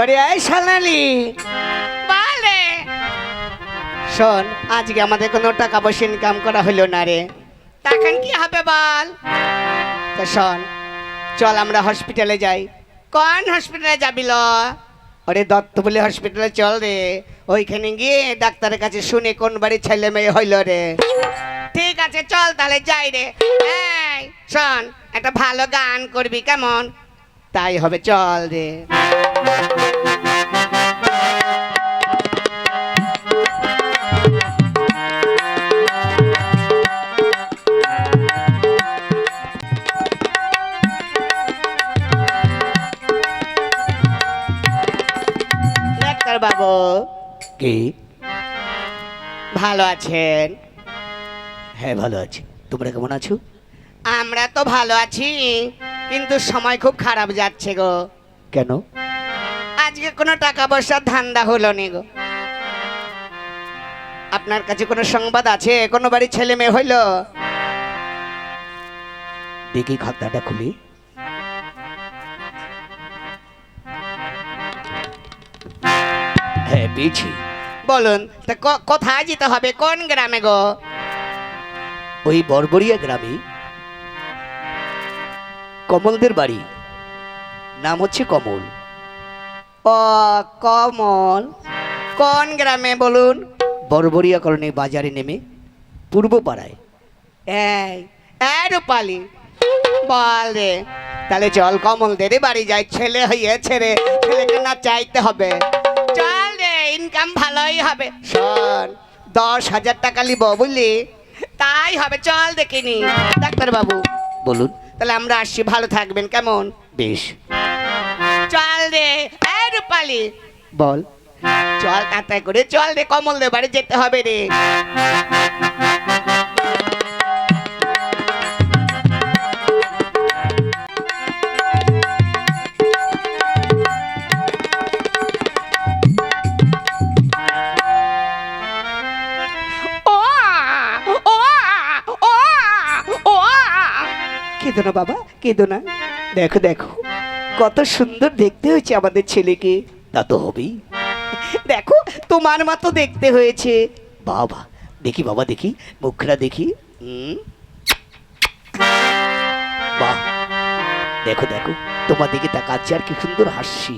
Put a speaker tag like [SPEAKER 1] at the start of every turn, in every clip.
[SPEAKER 1] বাড়ি আয় শালালি
[SPEAKER 2] বলে।
[SPEAKER 1] শোন আজকে আমাদের কোনো টাকা পয়সা ইনকাম করা হলো না রে।
[SPEAKER 2] তখন কি হবে বল?
[SPEAKER 1] তা শোন চল আমরা হসপিটালে যাই।
[SPEAKER 2] কোন হসপিটালে যাবি ল?
[SPEAKER 1] ওরে দত্তপল্লী হসপিটালে চল রে। ওইখানে গিয়ে ডাক্তারের কাছে শুনে কোন বাড়ির ছেলে মেয়ে হইল রে।
[SPEAKER 2] ঠিক আছে চল তাহলে যাই রে। এই শোন একটা ভালো গান করবি কেমন?
[SPEAKER 1] তাই হবে চল রে।
[SPEAKER 3] কি?
[SPEAKER 1] ভালো আছেন?
[SPEAKER 3] হ্যাঁ ভালো আছি। তোমরা কেমন আছো?
[SPEAKER 1] আমরা তো ভালো আছি কিন্তু সময় খুব খারাপ যাচ্ছে গো।
[SPEAKER 3] কেন?
[SPEAKER 1] আজকে কোনো টাকা পয়সার ধান্দা হলো নি গো। আপনার কাছে কোনো সংবাদ আছে? কোনো বাড়ির ছেলে মেয়ে হইল?
[SPEAKER 3] দেখি খাতাটা খুলি। হ্যাঁ পেয়েছি।
[SPEAKER 1] বলুন তা কোথায় যেতে হবে? কোন গ্রামে গো?
[SPEAKER 3] ওই বরবরিয়া গ্রামে কমলদের বাড়ি। নাম হচ্ছে কমল।
[SPEAKER 1] ও কমল। কোন গ্রামে বলুন?
[SPEAKER 3] বরবরিয়া কলোনি বাজারে নেমে পূর্ব পাড়ায়।
[SPEAKER 1] রূপালি। বল রে তাহলে চল কমল দে রে বাড়ি যাই। ছেলে হইয়াছে রে ছেলেকে না চাইতে হবে। ইনকাম ভালোই হবে। শোন দশ হাজার টাকা লিব বুঝলি? তাই হবে চল দেখিনি। ডাক্তার বাবু
[SPEAKER 3] বলুন।
[SPEAKER 1] তাহলে আমরা আসছি ভালো থাকবেন কেমন?
[SPEAKER 3] বেশ।
[SPEAKER 1] চল রে রূপালি।
[SPEAKER 3] বল।
[SPEAKER 1] চল তাড়াতাড়ি করে চল রে কমল দে বাড়ি যেতে হবে রে। বাবা কেঁদো না। দেখো দেখো কত সুন্দর দেখতে হয়েছে আমাদের ছেলেকে।
[SPEAKER 3] তা তো হবেই।
[SPEAKER 1] দেখো তোমার মতো দেখতে হয়েছে।
[SPEAKER 3] বাবা দেখি বাবা দেখি মুখটা দেখি। বাহ দেখো দেখো তোমার দিকে তাকাচ্ছে আর কি সুন্দর হাসি।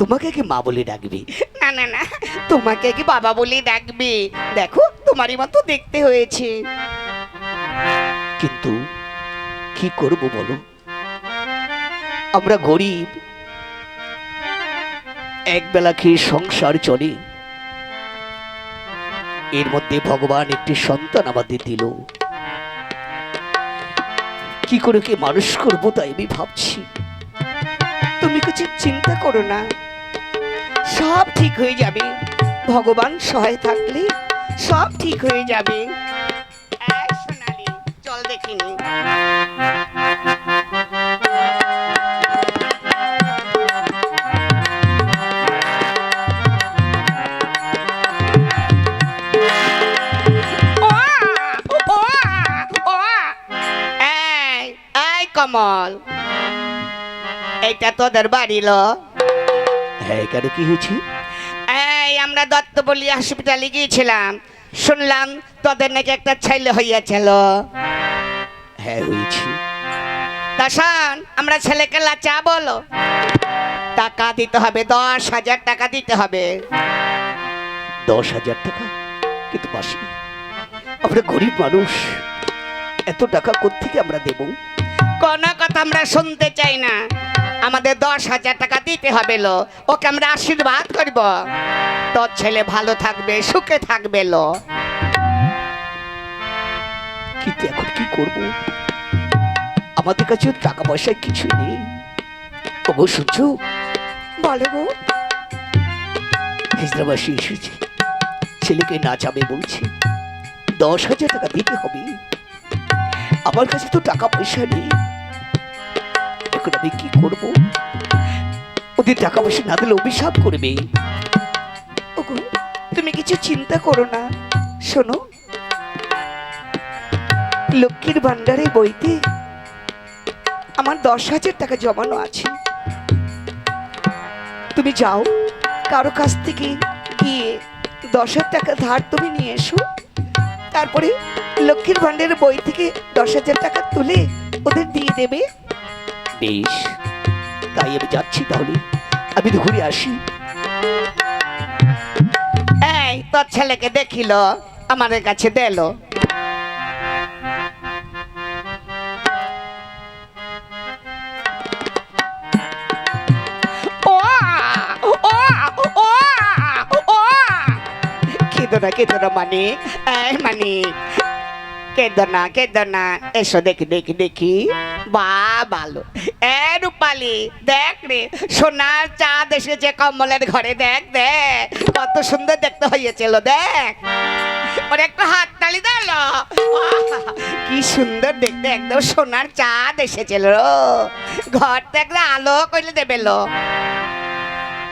[SPEAKER 3] তোমাকে কি মা বলে ডাকবে?
[SPEAKER 1] না না না তোমাকে কি বাবা বলে ডাকবে? দেখো তোমারই মতো দেখতে হয়েছে।
[SPEAKER 3] কিন্তু কি করব বলো আমরা গরিব। একবেলা খেয়ে সংসার চলে। এর মধ্যে ভগবান একটি সন্তান আমাদের দিল। কি করে কি মানুষ করব তাই আমি ভাবছি।
[SPEAKER 1] তুমি কিছু চিন্তা করো না। সব ঠিক হয়ে যাবে। ভগবান সহায় থাকলে সব ঠিক হয়ে যাবে। এই কমল এইটা তোদের বাড়ি ল।
[SPEAKER 3] হ্যাঁ কেন কি হয়েছে?
[SPEAKER 1] এই আমরা দত্তপল্লী হসপিটালে গিয়েছিলাম। শুনলাম তোদের নাকি একটা ছেলে হইয়াছিল।
[SPEAKER 3] হ্যাঁ হয়েছে
[SPEAKER 1] দাসান আমরা ছেলেকে লাচা বলো। টাকা দিতে হবে দশ হাজার টাকা দিতে হবে।
[SPEAKER 3] দশ হাজার টাকা? কিন্তু পাশে আমরা গরিব মানুষ। এত টাকা কোত্থেকে আমরা দেব?
[SPEAKER 1] কোনো কথা আমরা শুনতে চাই না। আমাদের দশ হাজার টাকা দিতে হবে লো। ওকে আমরা আশীর্বাদ করব। তোর ছেলে ভালো থাকবে সুখে থাকবে লো।
[SPEAKER 3] কিন্তু এখন কি করব? আমাদের কাছে টাকা পয়সা কিছু নেই। ওগো শুনছো?
[SPEAKER 1] বলো গো
[SPEAKER 3] হায়দ্রাবাসী এসেছে। ছেলেকে নাচাবে বলছে। দশ হাজার টাকা দিতে হবে। আমার কাছে তো টাকা পয়সা নেই। এখন আমি কি করব? ওদের টাকা পয়সা না দিলে অভিশাপ করবে।
[SPEAKER 1] তুমি কিছু চিন্তা করো না। শোনো লক্ষ্মীর ভান্ডারে বইতে আমার দশ হাজার টাকা জমানো আছে।
[SPEAKER 3] তুমি যাও, কারও কাছ থেকে গিয়ে দশ হাজার টাকা ধার তুমি নিয়ে এসো। তারপরে লক্ষ্মীর ভান্ডারের বই থেকে দশ হাজার টাকা তুলে ওদের দিয়ে দেবে। বেশ, তাই আমি যাচ্ছি তাহলে। আমি ঘুরে আসি।
[SPEAKER 1] এই, তোর ছেলেকে দেখিল, আমাদের কাছে দিল। কেঁদো না কেঁদো না মানিক এই মানিক কেঁদো না এসো দেখি দেখি দেখি। বা ভালো এ রূপালি, দেখ রে, সোনার চাঁদ এসেছে কমলের ঘরে, দেখ দেখ। কত সুন্দর দেখতে হয়েছিল, দেখ। ওর একটা হাত তালি দিল কি সুন্দর দেখতে, একদম সোনার চাঁদ এসেছিল ঘর দেখলে আলো কইলে দেবে লো।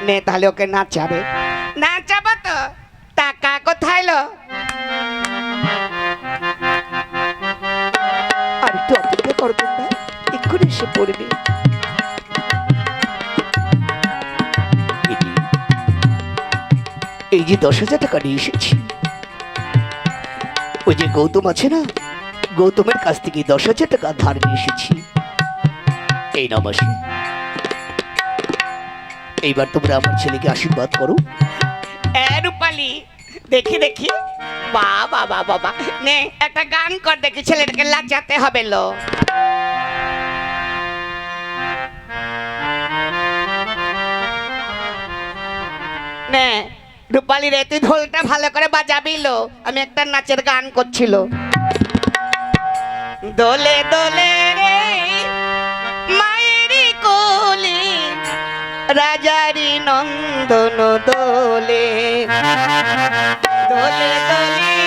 [SPEAKER 1] নে তাহলে ওকে নাচাবে। নাচাবো তো। টাকা কোথায় লো?
[SPEAKER 3] আর একটু অপেক্ষা করো তোমরা এক্ষুনি এসে পড়বে। এই যে দশ হাজার টাকা নিয়ে এসেছি। ওই যে গৌতম আছে না? গৌতমের কাছ থেকে দশ হাজার টাকা ধার নিয়ে এসেছি। এই নামাসে এইবার তোমরা আমার ছেলেকে আশীর্বাদ করো।
[SPEAKER 1] রূপালি দেখি দেখি। বাবা বাবা বাবা নে, একটা গান কর দেখি, ছেলেটাকে লাজাতে হবে লো। নে, রূপালি রে, তুই ঢোলটা ভালো করে বাজাবি লো। আমি একটা নাচের গান করছিল দোলে দোলে নন্দন দোলে। দোলে দোলে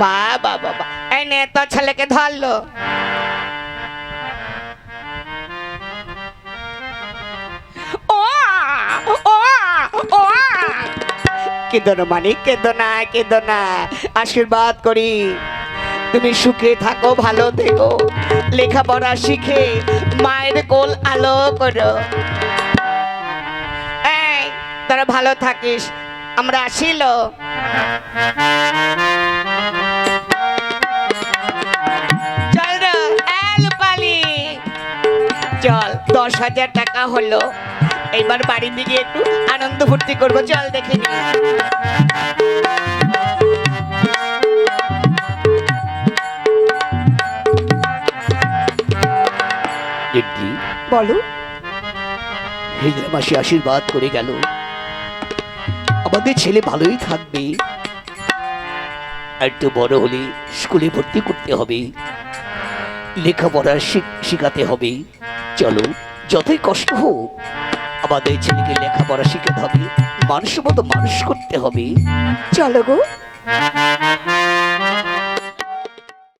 [SPEAKER 1] বা বা বাবা এই নে, তোর ছেলেকে ধরলো। কেঁদো না মানে কেঁদো না কেঁদো আশীর্বাদ করি। তুমি সুখে থাকো, ভালো থেকো। লেখাপড়া শিখে মায়ের কোল আলো করো। এই, তোরা ভালো থাকিস। আমরা আসিল। দশ হাজার টাকা হলো। এইবার বাড়ির দিকে একটু আনন্দ ফুর্তি করব। চল দেখে। নি বলো।
[SPEAKER 3] মাসি আশীর্বাদ করে গেল। আমাদের ছেলে ভালোই থাকবে। আর একটু বড় হলে স্কুলে ভর্তি করতে হবে। লেখাপড়া শিখ- শেখাতে হবে। চলো। যতই কষ্ট হোক, আমাদের ছেলেকে লেখাপড়া শিখাতে হবে, মানুষের মতো মানুষ করতে হবে। চলো গো।